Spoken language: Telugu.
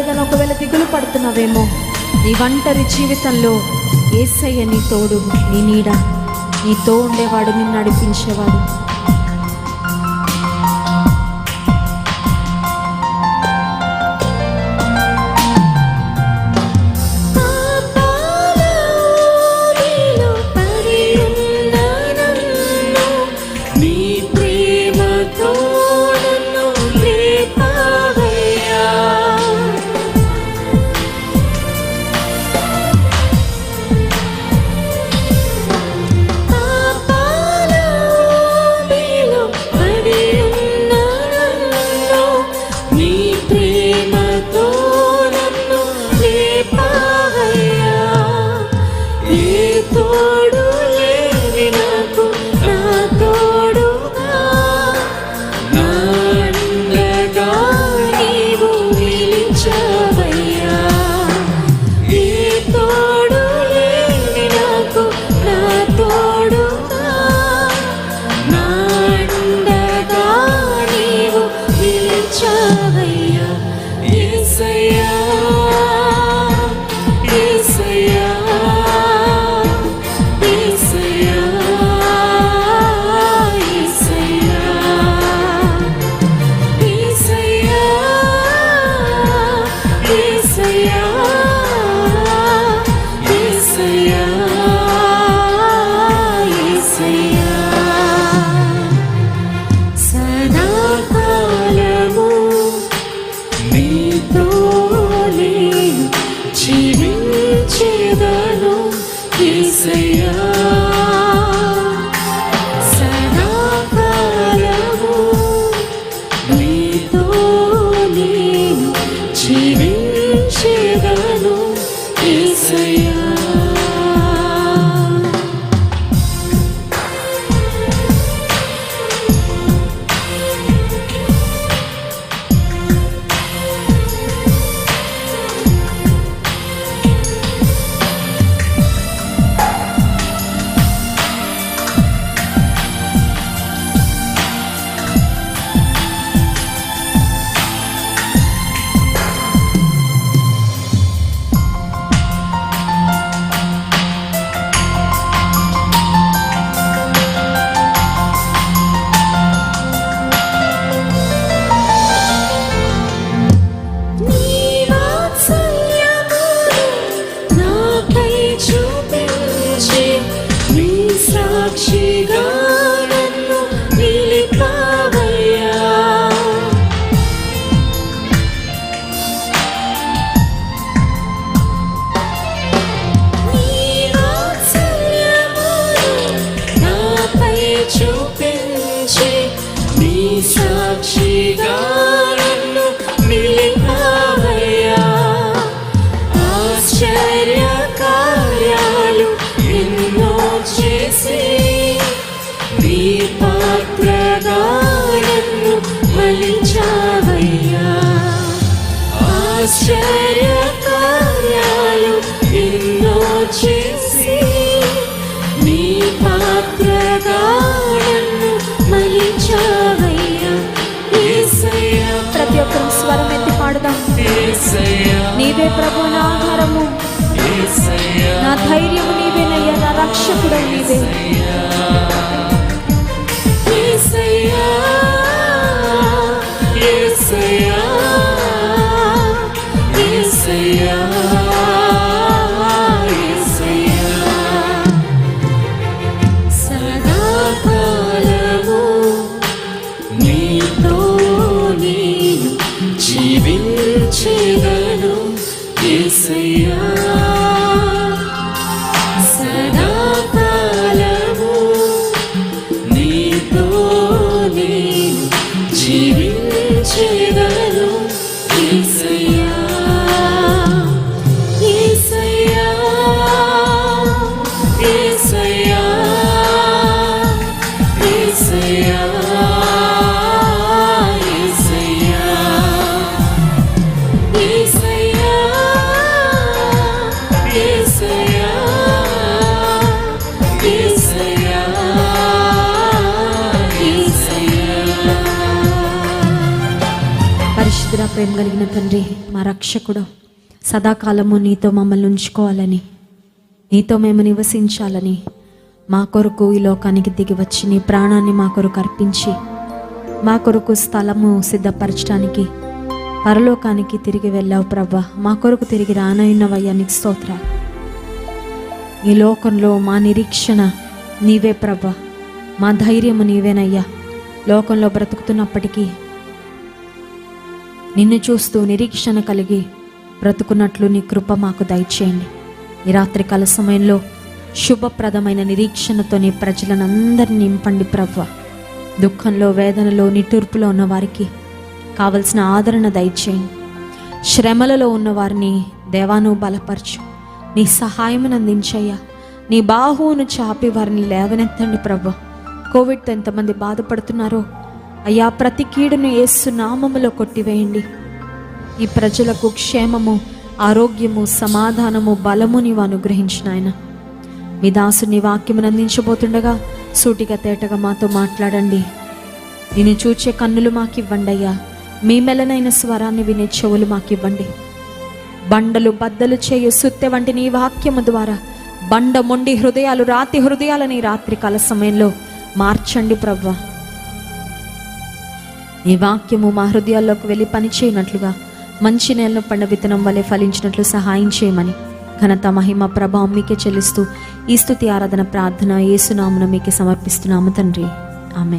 ఏదైనా ఒకవేళ దిగులు పడుతున్నావేమో నీ ఒంటరి జీవితంలో ఏసయ్య నీ తోడు నీ నీడ. నీతో ఉండేవాడు నిన్ను నడిపించేవాడు. చేసి నీ పాత్రగా నన్ను మలిచావయ్యా చేసి నీ పాత్రగా నన్ను ప్రతి ఒక్కరు స్వరం ఎత్తి పాడుదాం. నీవే ప్రభు రక్షకుడై నీవే Say yeah. You. ప్రేమ కలిగిన తండ్రి మా రక్షకుడు సదాకాలము నీతో మమ్మల్ని ఉంచుకోవాలని నీతో మేము నివసించాలని మా కొరకు ఈ లోకానికి దిగి వచ్చి నీ ప్రాణాన్ని మా కొరకు అర్పించి మా కొరకు స్థలము సిద్ధపరచడానికి పరలోకానికి తిరిగి వెళ్ళావు ప్రభా మా కొరకు తిరిగి రానయ్యున్నవయ్యా నీకు స్తోత్రాలు. ఈ లోకంలో మా నిరీక్షణ నీవే ప్రభా మా ధైర్యము నీవేనయ్యా. లోకంలో బ్రతుకుతున్నప్పటికీ నిన్ను చూస్తూ నిరీక్షణ కలిగి బ్రతుకున్నట్లు నీ కృప మాకు దయచేయండి. ఈ రాత్రి కాల సమయంలో శుభప్రదమైన నిరీక్షణతో నీ ప్రజలను అందరినీ నింపండి ప్రవ్వ దుఃఖంలో వేదనలో నిట్టూర్పులో ఉన్న వారికి కావలసిన ఆదరణ దయచేయండి. శ్రమలలో ఉన్న వారిని దేవాను బలపరచు. నీ సహాయమును అందించయ్యా. నీ బాహువును చాపి వారిని లేవనెత్తండి ప్రభు కోవిడ్తో ఎంతమంది బాధపడుతున్నారో అయ్యా ప్రతి కీడును ఏసు నామములో కొట్టివేయండి. ఈ ప్రజలకు క్షేమము ఆరోగ్యము సమాధానము బలము నీవు అనుగ్రహించిన ఆయన. మీ దాసుని వాక్యమును అందించబోతుండగా సూటిగా తేటగా మాతో మాట్లాడండి. నేను చూచే కన్నులు మాకివ్వండి అయ్యా. మీ మెలనైన స్వరాన్ని వినే చెవులు మాకివ్వండి. బండలు బద్దలు చేయు సుత్తె వంటి నీ వాక్యము ద్వారా బండ మొండి హృదయాలు రాతి హృదయాలని రాత్రి కాల సమయంలో మార్చండి ప్రవ్వా నీ వాక్యము మా హృదయాల్లోకి వెళ్ళి పనిచేయనట్లుగా మంచి నేలను పండ విత్తనం వలె ఫలించినట్లు సహాయం చేయమని ఘనత మహిమ ప్రభావం మీకే చెల్లిస్తూ ఈ స్థుతి ఆరాధన ప్రార్థన ఏసునామున మీకే సమర్పిస్తున్నాము తండ్రి. ఆమె